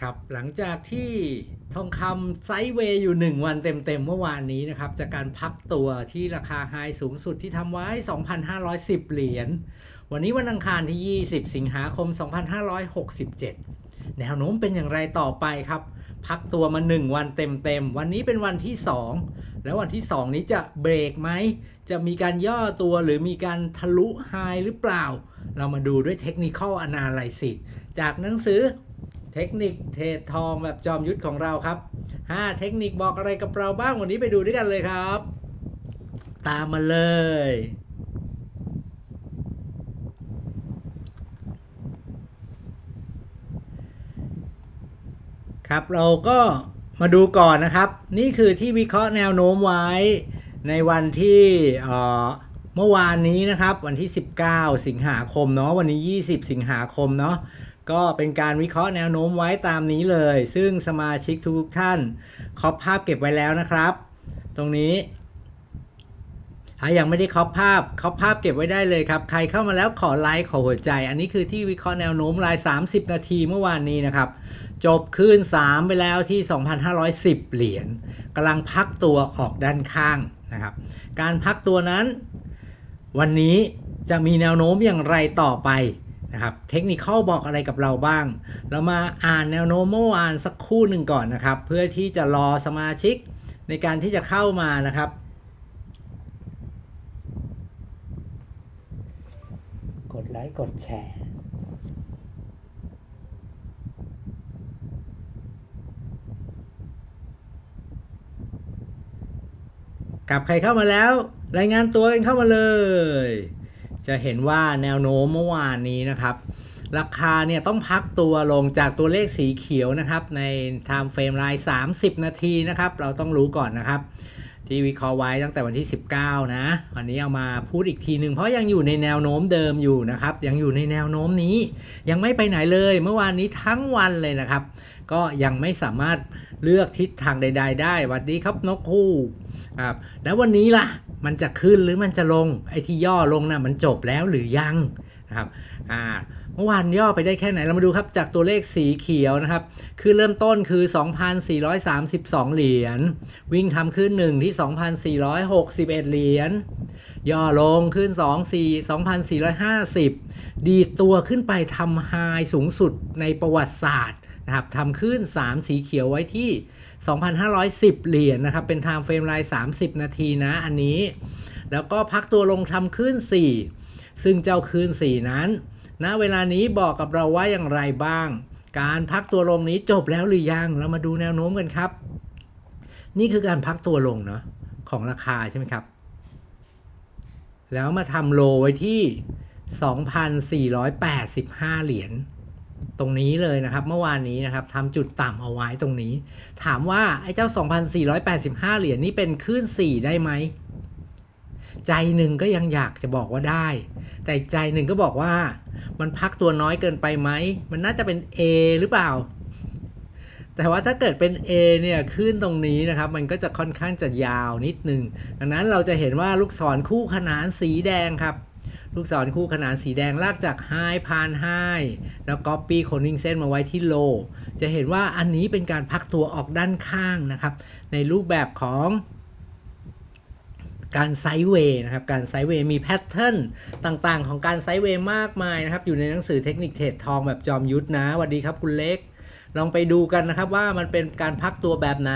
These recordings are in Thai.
ครับหลังจากที่ทองคำไซด์เวย์อยู่ 1 วันเต็มๆเมื่อวานนี้นะครับ จากการพักตัวที่ราคาไฮสูงสุดที่ทำไว้ 2,510 เหรียญ วันนี้วันอังคารที่ 20 สิงหาคม 2567 แนวโน้มเป็นอย่างไรต่อไปครับ พักตัวมา 1 วันเต็มๆ วันนี้เป็นวันที่ 2 แล้ววันที่ 2 นี้จะเบรกไหม จะมีการย่อตัวหรือมีการทะลุไฮหรือเปล่า เรามาดูด้วยเทคนิคอล Analysis จากหนังสือ เทคนิคเทรดทองแบบจอมยุทธของเราครับ 5 เทคนิคบอกอะไรกับเราบ้างวันนี้ไปดูด้วยกันเลยครับ ตามมาเลย ครับเราก็มาดูก่อนนะครับ นี่คือที่วิเคราะห์แนวโน้มไว้ในวันที่เอ่อเมื่อวานนี้นะครับ วันที่ 19 สิงหาคมเนาะวันนี้ 20 สิงหาคมเนาะ ก็เป็นการวิเคราะห์แนวโน้มไว้ตามนี้เลย ซึ่งสมาชิกทุกท่านคอปภาพเก็บไว้แล้วนะครับ ตรงนี้ ถ้ายังไม่ได้คอปภาพคอปภาพเก็บไว้ได้เลยครับ ใครเข้ามาแล้วขอไลค์ขอหัวใจ อันนี้คือที่วิเคราะห์แนวโน้มราย 30 นาทีเมื่อวานนี้นะครับ จบคืน3 ไปแล้วที่ 2,510 เหรียญกำลังพักตัวออกด้านข้างนะครับ การพักตัวนั้น วันนี้จะมีแนวโน้มอย่างไรต่อไป นะครับเทคนิคบอกอะไรกับเราบ้าง เรามาอ่านแนวโน้มเมื่อวานสักครู่หนึ่งก่อนนะครับ เพื่อที่จะรอสมาชิกในการที่จะเข้ามานะครับ กดไลค์กดแชร์กับใครเข้ามาแล้ว รายงานตัวกันเข้ามาเลย จะเห็นว่าแนวโน้มเมื่อวานนี้นะครับ ราคาเนี่ยต้องพักตัวลงจากตัวเลขสีเขียวนะครับ ใน time frame ราย 30 นาทีนะครับ เราต้องรู้ก่อนนะครับ ที่วิเคราะห์ไว้ตั้งแต่วันที่ 19 นะ วันนี้เอามาพูดอีกทีหนึ่งเพราะยังอยู่ในแนวโน้มเดิมอยู่นะครับ ยังอยู่ในแนวโน้มนี้ ยังไม่ไปไหนเลยเมื่อวานนี้ทั้งวันเลยนะครับ ก็ยังไม่สามารถเลือกทิศทางใด ๆ ได้ วัดดีครับนกคู่ครับแล้ววันนี้ล่ะ มันจะขึ้นหรือมันจะลงไอ้ที่ย่อลงนะ่ะมันจบแล้วหรือยังนะครับอ่าเมื่อวานย่อไปได้แค่ไหนเรามาดูครับจากตัวเลขสีเขียวนะครับ คือเริ่มต้นคือ 2,432 เหรียญวิ่งทำขึ้น 1 ที่ 2,461 เหรียญย่อลงขึ้น 2 4 2,450 ดีดตัวขึ้นไปทำไฮสูงสุดในประวัติศาสตร์นะครับทำขึ้น 3 สีเขียวไว้ที่ 2,510 เหรียญนะครับ เป็น time frame ราย30 นาทีนะอันนี้ แล้วก็พักตัวลงทำขึ้น 4 ซึ่งเจ้าคืน4 นั้นณนะเวลานี้บอกกับเราว่าอย่างไรบ้าง การพักตัวลงนี้จบแล้วหรือยัง เรามาดูแนวโน้มกันครับ นี่คือการพักตัวลงเนาะของราคาใช่ไหมครับ แล้วมาทำโลไว้ที่ 2,485 เหรียญ ตรงนี้เลยนะครับ เมื่อวานนี้นะครับทำจุดต่ำเอาไว้ตรงนี้ ถามว่าไอ้เจ้า 2,485 เหรียญนี้เป็นคลื่น4 ได้ไหม ใจหนึ่งก็ยังอยากจะบอกว่าได้ แต่ใจหนึ่งก็บอกว่า มันพักตัวน้อยเกินไปไหม มันน่าจะเป็น A หรือเปล่า แต่ว่าถ้าเกิดเป็น A เนี่ยขึ้นตรงนี้นะครับ มันก็จะค่อนข้างจะยาวนิดนึงดังนั้นเราจะเห็นว่าลูกศรคู่ขนานสีแดงครับ ลูกศรคู่ขนานสีแดงลากจาก High ผ่าน High แล้ว Copy Coding เส้นมาไว้ที่ Low จะเห็นว่าอันนี้เป็นการพักตัวออกด้านข้างนะครับ ในรูปแบบของการไซด์เวย์นะครับ การไซด์เวย์มีแพทเทิร์นต่างๆ ของการไซด์เวย์มากมายนะครับ อยู่ในหนังสือเทคนิคเทรดทองแบบจอมยุทธนะสวัสดีครับคุณเล็ก ลองไปดูกันนะครับว่ามันเป็นการพักตัวแบบไหน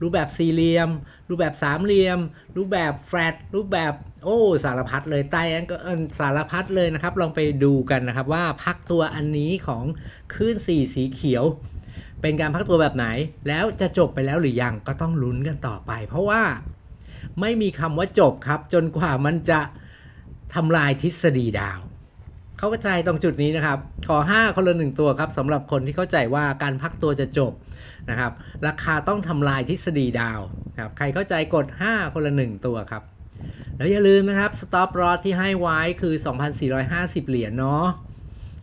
รูปแบบสี่เหลี่ยม รูปแบบสามเหลี่ยม รูปแบบแฟลตรูปแบบโอ้สารพัดเลยใต้นั้นก็สารพัดเลยนะครับ ลองไปดูกันนะครับว่าพักตัวอันนี้ของคลื่นสีสีเขียว เป็นการพักตัวแบบไหน แล้วจะจบไปแล้วหรือยังก็ต้องลุ้นกันต่อไป เพราะว่าไม่มีคำว่าจบครับ จนกว่ามันจะทำลายทฤษฎีดาว เข้าใจตรงจุดนี้นะครับ ขอ 5 คนละหนึ่งตัวครับสำหรับคนที่เข้าใจว่าการพักตัวจะจบนะครับ ราคาต้องทำลายทฤษฎีดาวครับใครเข้าใจกด 5 คนละ1ตัวครับ แล้วอย่าลืมนะครับ stop loss ที่ให้ไว้คือ 2,450 เหรียญเนาะ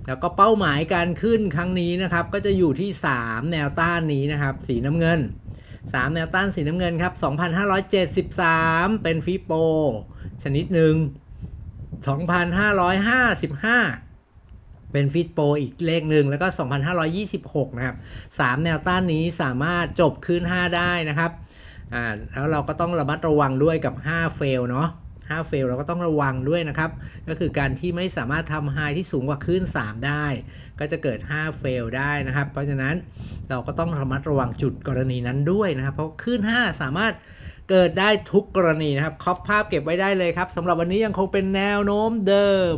แล้วก็เป้าหมายการขึ้นครั้งนี้นะครับ ก็จะอยู่ที่ 3 แนวต้านนี้นะครับ สีน้ำเงิน 3 แนวต้านสีน้ำเงินครับ 2,573 เป็นฟิโป ชนิดหนึ่ง 2,555 เป็นฟิตโปอีกเลขหนึ่งแล้วก็ 2,526 นะครับ 3 แนวต้านนี้สามารถจบขึ้น 5 ได้นะครับอ่าแล้วเราก็ต้องระมัดระวังด้วยกับ 5 เฟลเนาะ5เฟลเราก็ต้องระวังด้วยนะครับ ก็คือการที่ไม่สามารถทำไฮที่สูงกว่าคลื่น 3 ได้ ก็จะเกิด 5 เฟลได้นะครับ เพราะฉะนั้นเราก็ต้องระมัดระวังจุดกรณีนั้นด้วยนะครับ เพราะคลื่น 5 สามารถ เกิดได้ทุกกรณีนะครับคอปภาพเก็บไว้ได้เลยครับสำหรับวันนี้ยังคงเป็นแนวโน้มเดิม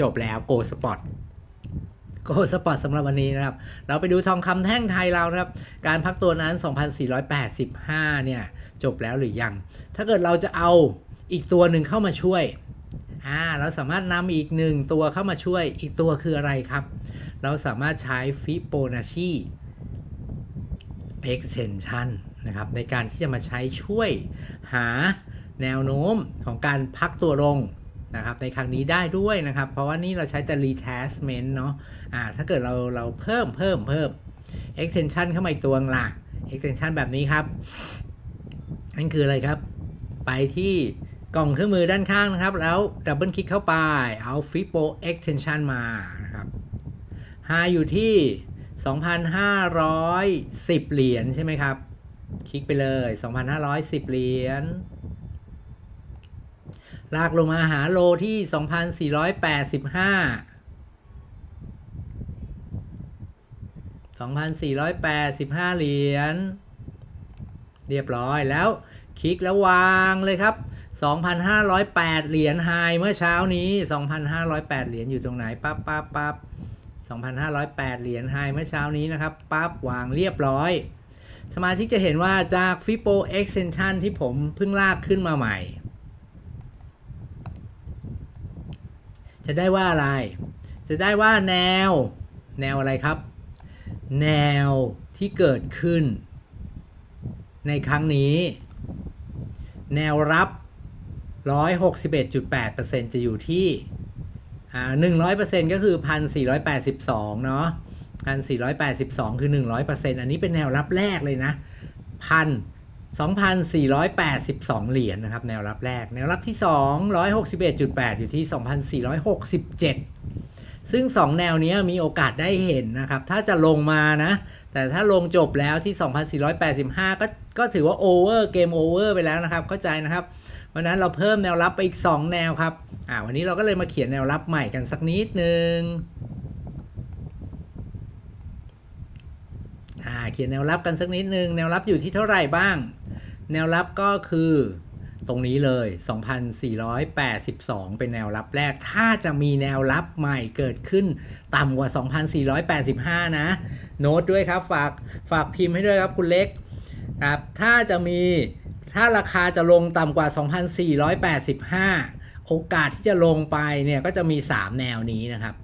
จบแล้วโกสปอร์ตโกสปอร์ตสำหรับวันนี้นะครับ เราไปดูทองคำแท่งไทยเรานะครับ การพักตัวนั้น 2,485 เนี่ย จบแล้วหรือยัง ถ้าเกิดเราจะเอาอีกตัวหนึ่งเข้ามาช่วย อ่า เราสามารถนำอีกหนึ่งตัวเข้ามาช่วย อีกตัวคืออะไรครับ เราสามารถใช้ฟิโบนัชชี extension นะครับในการที่จะมาใช้ช่วยหาแนวโน้มของการพักตัวลงนะครับในครั้งนี้ได้ด้วยนะครับ เพราะว่านี่เราใช้แต่ retracement เนาะอ่าถ้าเกิดเราเราเพิ่มเพิ่มเพิ่ม extension เข้ามาอีกตัวงล่ะ extension แบบนี้ครับ นั่นคืออะไรครับ ไปที่กล่องเครื่องมือด้านข้างนะครับ แล้วดับเบิลคลิกเข้าไป เอา Fibo extension มานะครับ high อยู่ที่ 2,510 เหรียญใช่ไหมครับ คลิกไปเลย 2,510 เหรียญ ลากลงมาหาโลที่ 2,485 2,485 เหรียญ เรียบร้อยแล้วคลิกแล้ววางเลยครับ 2,508 เหรียญไฮเมื่อเช้านี้ 2,508 เหรียญอยู่ตรงไหนปั๊บปั๊บปั๊บ2,508 เหรียญไฮเมื่อเช้านี้นะครับปั๊บวางเรียบร้อย สมาชิกจะเห็นว่าจาก Fibo Extension ที่ผมเพิ่งลากขึ้นมาใหม่ จะได้ว่าอะไร จะได้ว่าแนว แนวอะไรครับ แนวที่เกิดขึ้น ในครั้งนี้ แนวรับ 161.8%จะอยู่ที่อ่า100%ก็คือ 1,482 เนาะ 1,482 คือ 100%อันนี้เป็นแนวรับแรกเลยนะพัน2,482 เหรียญนะครับ แนวรับแรก แนวรับที่2 161.8 อยู่ที่ 2,467 ซึ่ง 2 แนวนี้มีโอกาสได้เห็นนะครับ ถ้าจะลงมานะ แต่ถ้าลงจบแล้วที่ 2,485 ก็ก็ถือว่าโอเวอร์เกมโอเวอร์ไปแล้วนะครับ เข้าใจนะครับเพราะนั้นเราเพิ่มแนวรับไปอีก 2 แนวครับ อ่าวันนี้เราก็เลยมาเขียนแนวรับใหม่กันสักนิดนึง อ่าเขียนแนวรับกันสักนิดนึง แนวรับอยู่ที่เท่าไหร่บ้าง แนวรับก็คือตรงนี้เลย 2,482 เป็นแนวรับแรก ถ้าจะมีแนวรับใหม่เกิดขึ้นต่ำกว่า 2,485 นะ โน้ตด้วยครับ ฝาก ฝากพิมพ์ให้ด้วยครับคุณเล็กครับถ้าจะมี ถ้าราคาจะลงต่ำกว่า 2,485 โอกาสที่จะลงไปเนี่ยก็จะมี 3 แนวนี้นะครับ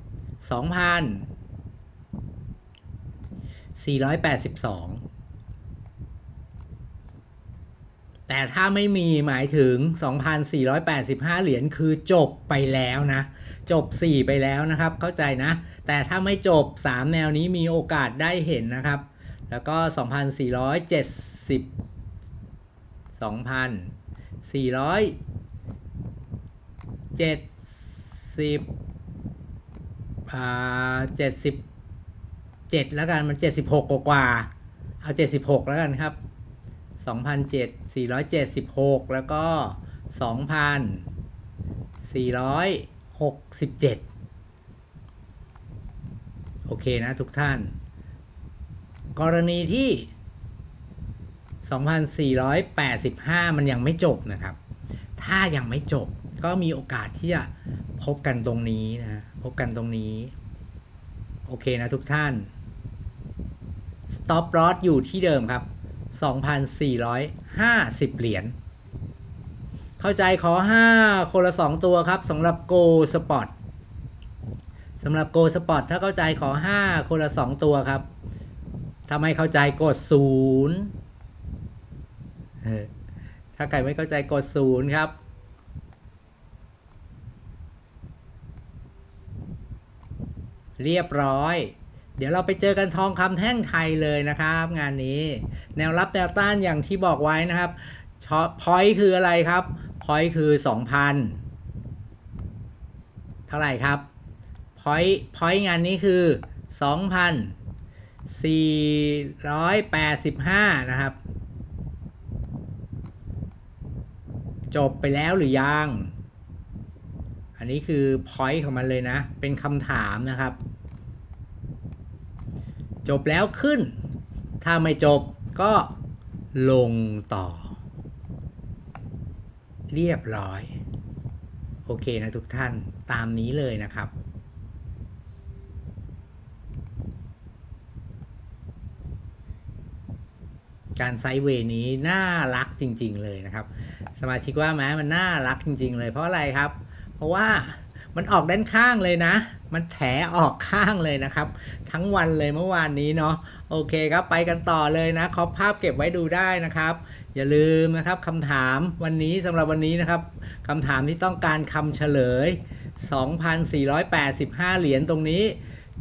482 แต่ถ้าไม่มีหมายถึง 2,485 เหรียญคือจบไปแล้วนะ จบ 4 ไปแล้วนะครับ เข้าใจนะ แต่ถ้าไม่จบ 3 แนวนี้มีโอกาสได้เห็นนะครับ แล้วก็ 2,470 2,470อ่า 77แล้วกันมัน76กว่ากกว่าเอา76แล้วกันครับ2,476แล้วก็2,467โอเคนะทุกท่าน กรณีที่ 2,485 มันยังไม่จบนะครับ ถ้ายังไม่จบก็มีโอกาสที่จะพบกันตรงนี้นะ พบกันตรงนี้ โอเคนะทุกท่าน stop loss อยู่ที่เดิมครับ 2,450 เหรียญ เข้าใจขอ 5 คนละ 2 ตัวครับสำหรับ Go Spot สำหรับ Go Spot ถ้าเข้าใจขอ 5 คนละ 2 ตัวครับถ้าไม่เข้าใจกด 0 ถ้าใครไม่เข้าใจกด 0 ครับเรียบร้อย ดี๋ยวเราไปเจอกันทองคำแท่งไทยเลยนะครับ งานนี้ แนวรับแนวต้านอย่างที่บอกไว้นะครับช็อตพอยต์คืออะไรครับพอยต์คือ 2,000 เท่าไหร่ครับพอยต์พอยต์งานนี้คือ 2,485 นะครับ จบไปแล้วหรือยัง อันนี้คือ point ของมันเลยนะ เป็นคำถามนะครับ จบแล้วขึ้น ถ้าไม่จบก็ลงต่อ เรียบร้อย โอเคนะทุกท่านตามนี้เลยนะครับการไซด์เวย์นี้น่ารักจริง ๆ เลยนะครับ สมาชิกว่าไหมมันน่ารักจริง ๆ เลยเพราะอะไรครับ เพราะว่ามันออกด้านข้างเลยนะ มันแถออกข้างเลยนะครับ ทั้งวันเลยเมื่อวานนี้เนาะโอเคครับไปกันต่อเลยนะขอภาพเก็บไว้ดูได้นะครับ อย่าลืมนะครับคำถามวันนี้สำหรับวันนี้นะครับคำถามที่ต้องการคำเฉลย 2,485 เหรียญตรงนี้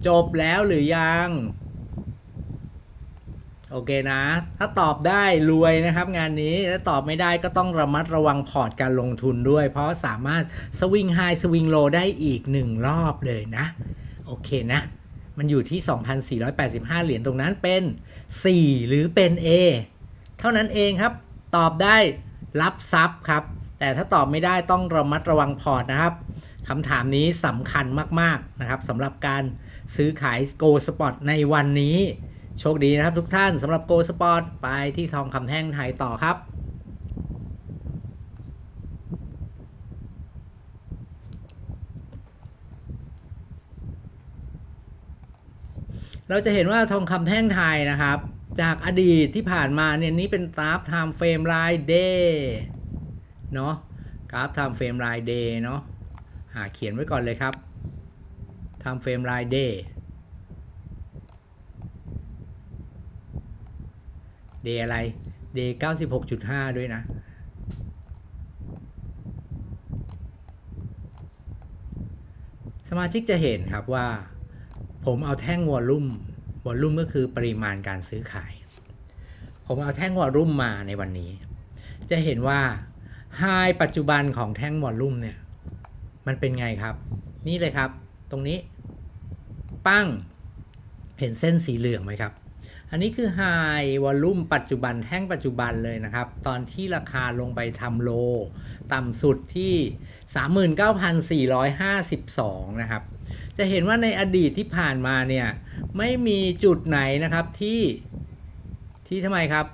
จบแล้วหรือยัง โอเคนะ ถ้าตอบได้รวยนะครับ งานนี้ถ้าตอบไม่ได้ก็ต้องระมัดระวังพอร์ตการลงทุนด้วย เพราะสามารถสวิงไฮสวิงโลได้อีกหนึ่งรอบเลยนะ โอเคนะ มันอยู่ที่ 2,485 เหรียญตรงนั้นเป็น 4 หรือเป็น A เท่านั้นเองครับ ตอบได้รับทรัพย์ครับ แต่ถ้าตอบไม่ได้ต้องระมัดระวังพอร์ตนะครับคำถามนี้สำคัญมาก ๆ นะครับสำหรับการซื้อขาย Go Spot ในวันนี้ โชคดีนะครับทุกท่านสำหรับ Go Spot ไปที่ทองคำแท่งไทยต่อครับ เราจะเห็นว่าทองคำแท่งไทยนะครับ จากอดีตที่ผ่านมาเนี่ยนี้เป็นกราฟ time frame ราย day เนาะกราฟ time frame ราย day เนาะหาเขียนไว้ก่อนเลยครับ time frame ราย day day อะไร day 96.5ด้วยนะสมาชิกจะเห็นครับว่า ผมเอาแท่งวอลลุ่มวอลลุ่มก็คือปริมาณการซื้อขาย ผมเอาแท่งวอลลุ่มมาในวันนี้ จะเห็นว่าไฮปัจจุบันของแท่งวอลลุ่มเนี่ย มันเป็นไงครับ นี่เลยครับ ตรงนี้ ปั้ง เห็นเส้นสีเหลืองไหมครับ อันนี้คือไฮวอลลุ่มปัจจุบันแท่งปัจจุบันเลยนะครับ ตอนที่ราคาลงไปทำโล ต่ำสุดที่ 39,452 นะครับ จะเห็นว่าในอดีตที่ผ่านมาเนี่ย ไม่มีจุดไหนนะครับที่ที่ทำไมครับ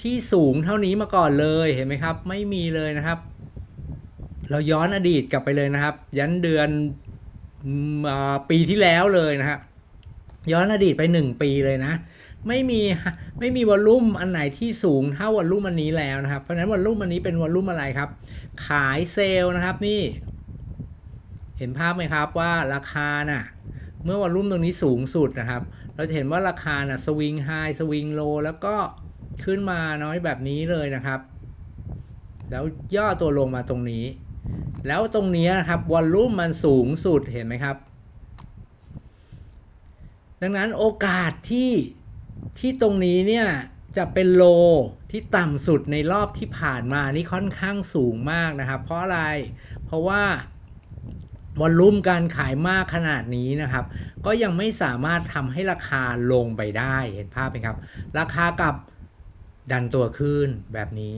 ที่สูงเท่านี้มาก่อนเลยเห็นไหมครับ ไม่มีเลยนะครับ เราย้อนอดีตกลับไปเลยนะครับ ยันเดือนอปีที่แล้วเลยนะครับย้อนอดีตไป 1 ปีเลยนะ ไม่มีไม่มีวอลลุ่มอันไหนที่สูงเท่าวอลลุ่มอันนี้แล้วนะครับเพราะฉะนั้นวอลลุ่มอันนี้เป็นวอลลุ่มอะไรครับ ขายเซลล์นะครับนี่ เห็นภาพไหมครับว่าราคาน่ะเมื่อวอลลุ่มตรงนี้สูงสุดนะครับ เราจะเห็นว่าราคาน่ะสวิงไฮสวิงโลแล้วก็ขึ้นมาน้อยแบบนี้เลยนะครับ แล้วย่อตัวลงมาตรงนี้ แล้วตรงนี้นะครับวอลลุ่มมันสูงสุดเห็นไหมครับ ดังนั้นโอกาสที่ ที่ตรงนี้เนี่ยจะเป็นโลที่ต่ำสุดในรอบที่ผ่านมานี่ค่อนข้างสูงมากนะครับ เพราะอะไร เพราะว่าวอลลุ่มการขายมากขนาดนี้นะครับ ก็ยังไม่สามารถทำให้ราคาลงไปได้เห็นภาพไหมครับ ราคากับดันตัวขึ้นแบบนี้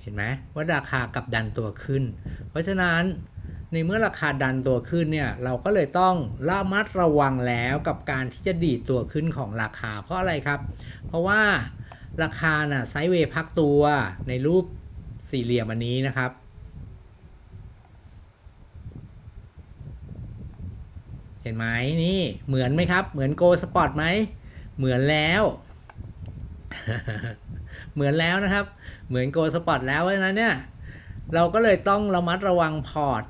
เห็นไหมว่าราคากับดันตัวขึ้น เพราะฉะนั้น ในเมื่อราคาดันตัวขึ้นเนี่ยเราก็เลยต้องระมัดระวังแล้วกับการที่จะดีดตัวขึ้นของราคา เพราะอะไรครับ เพราะว่าราคาน่ะไซด์เวย์พักตัวในรูปสี่เหลี่ยมอันนี้นะครับ เห็นไหมนี่เหมือนไหมครับ เหมือนโกสปอร์ตไหมเหมือนแล้วเหมือนแล้วนะครับ เหมือนโกสปอร์ตแล้วเพราะฉะนั้นเนี่ย เราก็เลยต้องระมัดระวังพอร์ต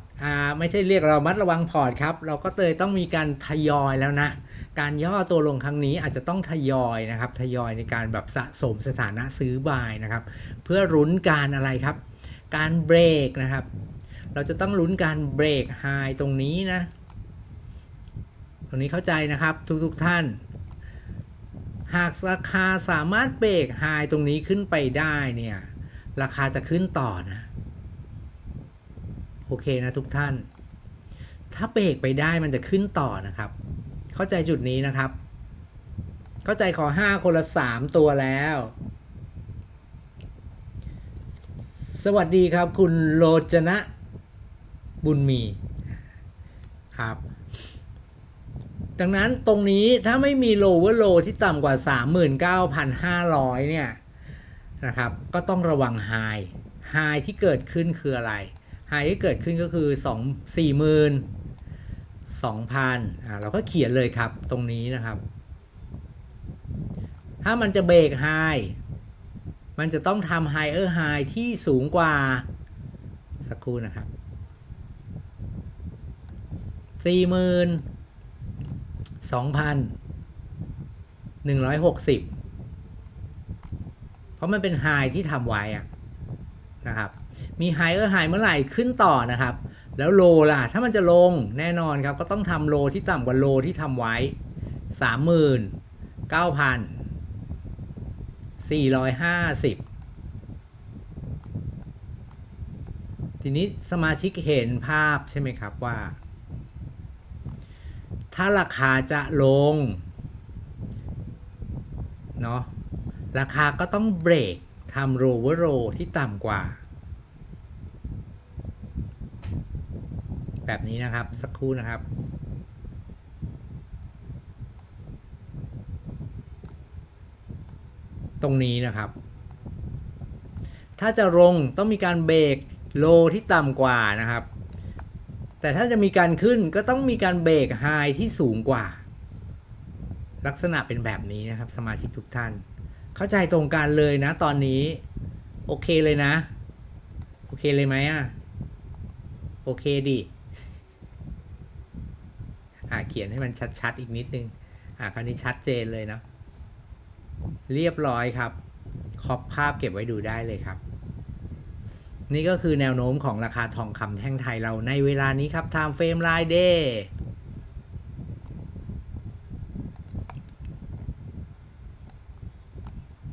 ไม่ใช่เรียกเรามัดระวังพอร์ตครับ เราก็เลยต้องมีการทยอยแล้วนะ การย่อตัวลงครั้งนี้อาจจะต้องทยอยนะครับ ทยอยในการแบบสะสมสถานะซื้อบายนะครับ เพื่อลุ้นการอะไรครับ การเบรกนะครับ เราจะต้องลุ้นการเบรกไฮตรงนี้นะ ตรงนี้เข้าใจนะครับทุกๆทท่าน หากราคาสามารถเบรกไฮตรงนี้ขึ้นไปได้เนี่ย ราคาจะขึ้นต่อนะ โอเคนะทุกท่าน ถ้าเบรกไปได้มันจะขึ้นต่อนะครับ เข้าใจจุดนี้นะครับ เข้าใจขอห้าคนละสามตัวแล้ว สวัสดีครับ คุณโลจนะบุญมีครับดังนั้นตรงนี้ถ้าไม่มีโลเวอร์โลที่ต่ำกว่า 39,500 เนี่ยนะครับ ก็ต้องระวังไฮไฮที่เกิดขึ้นคืออะไร ไฮที่เกิดขึ้นก็คือ2 40,000 2,000อ่าเราก็เขียนเลยครับตรงนี้นะครับ ถ้ามันจะเบรกไฮมันจะต้องทำไฮเออร์ไฮที่สูงกว่า สักครู่นะครับสี่หมื่นสองพันหนึ่งร้อยหกสิบเพราะมันเป็นไฮที่ทำไว้อะนะครับ มีไฮเออร์ไฮเมื่อไหร่ขึ้นต่อนะครับ แล้วโลล่ะ ถ้ามันจะลงแน่นอนครับ ก็ต้องทำโลที่ต่ำกว่าโลที่ทำไว้สามหมื่นเก้าพันสี่ร้อยห้าสิบทีนี้สมาชิกเห็นภาพใช่ไหมครับว่า ถ้าราคาจะลงเนาะราคาก็ต้องเบรกทำโรเวอร์โรที่ต่ำกว่า แบบนี้นะครับ สักครู่นะครับ ตรงนี้นะครับ ถ้าจะลงต้องมีการเบรกโลที่ต่ำกว่านะครับ แต่ถ้าจะมีการขึ้นก็ต้องมีการเบรกไฮที่สูงกว่า ลักษณะเป็นแบบนี้นะครับ สมาชิกทุกท่าน เข้าใจตรงกันเลยนะตอนนี้ โอเคเลยนะ โอเคเลยไหมอะ โอเคดิ อ่าเขียนให้มันชัดๆอีกนิดนึง อ่าคราวนี้ชัดเจนเลยเนาะเรียบร้อยครับคอปภาพเก็บไว้ดูได้เลยครับ นี่ก็คือแนวโน้มของราคาทองคำแท่งไทยเราในเวลานี้ครับ Time Frame Ride Day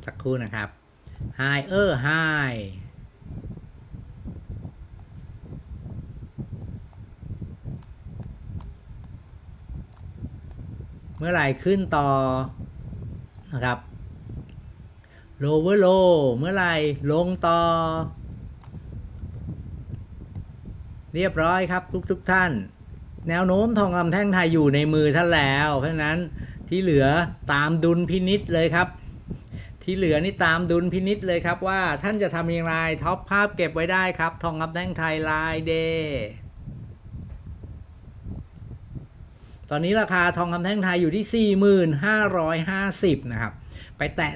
สักครู่นะครับ High เออ High มื่อไหร่ขึ้นต่อนะครับ Lower Low เมื่อไหร่ลงต่อ เรียบร้อยครับทุกทุกท่าน แนวโน้มทองคำแท่งไทยอยู่ในมือท่านแล้ว เพราะฉะนั้นที่เหลือตามดุลพินิษเลยครับ ที่เหลือนี่ตามดุลพินิษเลยครับว่าท่านจะทำอย่างไรท็อปภาพเก็บไว้ได้ครับ ทองคำแท่งไทยลายเดย์ ตอนนี้ราคาทองคำแท่งไทยอยู่ที่ 4,550 นะครับ ไปแตะ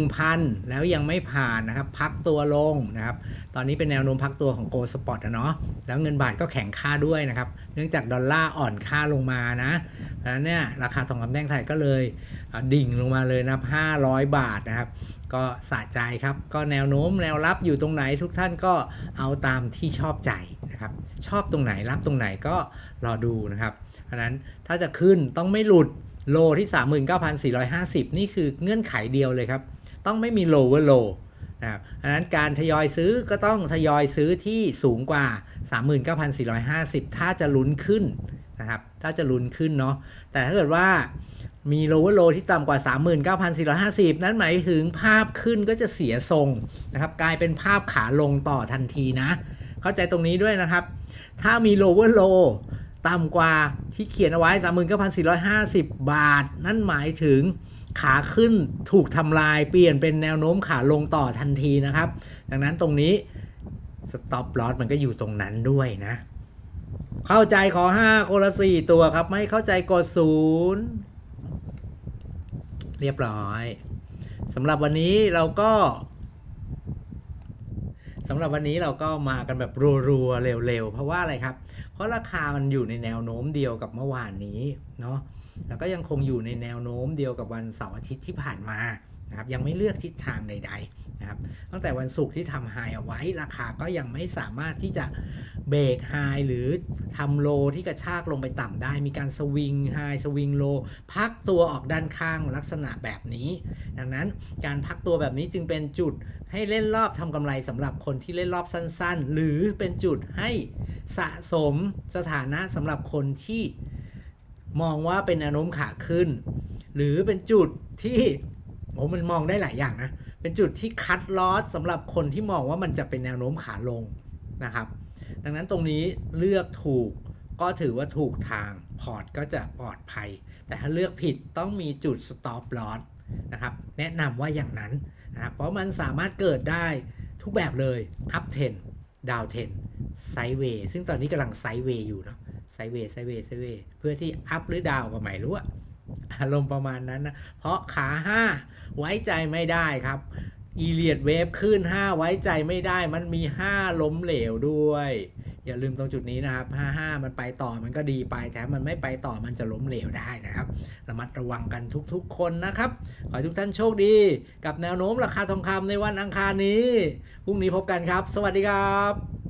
41,000 แล้วยังไม่ผ่านนะครับ พักตัวลงนะครับ ตอนนี้เป็นแนวโน้มพักตัวของโกลสปอร์ตนะเนาะ แล้วเงินบาทก็แข็งค่าด้วยนะครับ เนื่องจากดอลลาร์อ่อนค่าลงมานะเพราะนั้นเนี่ยราคาทองคำแท่งไทยก็เลยดิ่งลงมาเลยนะครับ500 บาทนะครับ ก็สะใจครับ ก็แนวโน้มแนวรับอยู่ตรงไหนทุกท่านก็เอาตามที่ชอบใจนะครับ ชอบตรงไหนรับตรงไหนก็รอดูนะครับะนั้นถ้าจะขึ้นต้องไม่หลุดโลที่ 39,450 นี่คือเงื่อนไขเดียวเลยครับ ต้องไม่มี lower low นะครับอันนั้นการทยอยซื้อก็ต้องทยอยซื้อที่สูงกว่า 39,450 ถ้าจะลุ้นขึ้นนะครับ ถ้าจะลุ้นขึ้นเนาะ แต่ถ้าเกิดว่ามี lower low ที่ต่ำกว่า 39,450 นั้นหมายถึงภาพขึ้นก็จะเสียทรงนะครับ กลายเป็นภาพขาลงต่อทันทีนะ เข้าใจตรงนี้ด้วยนะครับ ถ้ามี lower low ต่ำกว่าที่เขียนเอาไว้ 39,450 บาท นั่นหมายถึงขาขึ้นถูกทำลายเปลี่ยนเป็นแนวโน้มขาลงต่อทันทีนะครับ ดังนั้นตรงนี้ stop loss มันก็อยู่ตรงนั้นด้วยนะ เข้าใจขอ 5 คนละ 4 ตัวครับ ไม่เข้าใจกดศูนย์เรียบร้อยสำหรับวันนี้เราก็สำหรับวันนี้เราก็มากันแบบรัวๆเร็วๆ เพราะว่าอะไรครับ เพราะราคามันอยู่ในแนวโน้มเดียวกับเมื่อวานนี้เนาะแล้วก็ยังคงอยู่ในแนวโน้มเดียวกับวันเสาร์อาทิตย์ที่ผ่านมา นะครับยังไม่เลือกทิศทางใดๆนะครับตั้งแต่วันศุกร์ที่ทำไฮเอาไว้ราคาก็ยังไม่สามารถที่จะเบรกไฮหรือทำโลที่กระชากลงไปต่ำได้ มีการสวิงไฮสวิงโลพักตัวออกด้านข้างลักษณะแบบนี้ ดังนั้นการพักตัวแบบนี้จึงเป็นจุดให้เล่นรอบทำกำไรสำหรับคนที่เล่นรอบสั้นๆ หรือเป็นจุดให้สะสมสถานะสำหรับคนที่มองว่าเป็นแนวโมขาขึ้น หรือเป็นจุดที่ โอ้มันมองได้หลายอย่างนะ เป็นจุดที่คัดลอสสำหรับคนที่มองว่ามันจะเป็นแนวโน้มขาลงนะครับ ดังนั้นตรงนี้เลือกถูกก็ถือว่าถูกทางพอร์ตก็จะปลอดภัย แต่ถ้าเลือกผิดต้องมีจุด stop loss นะครับ แนะนำว่าอย่างนั้นนะครับเพราะมันสามารถเกิดได้ทุกแบบเลย up 10 down 10 sideways ซึ่งตอนนี้กำลัง sideways อยู่เนาะ sideways sideways sideways เพื่อที่ up หรือ down ก็ไม่รู้อะ อารมณ์ประมาณนั้นนะ เพราะขา 5 ไว้ใจไม่ได้ครับอีเลียดเวฟขึ้น 5 ไว้ใจไม่ได้มันมี 5 ล้มเหลวด้วย อย่าลืมตรงจุดนี้นะครับ 55 มันไปต่อมันก็ดีไปแถมมันไม่ไปต่อมันจะล้มเหลวได้นะครับ ระมัดระวังกันทุกๆ คนนะครับ ขอให้ทุกท่านโชคดี กับแนวโน้มราคาทองคำในวันอังคารนี้พรุ่งนี้พบกันครับ สวัสดีครับ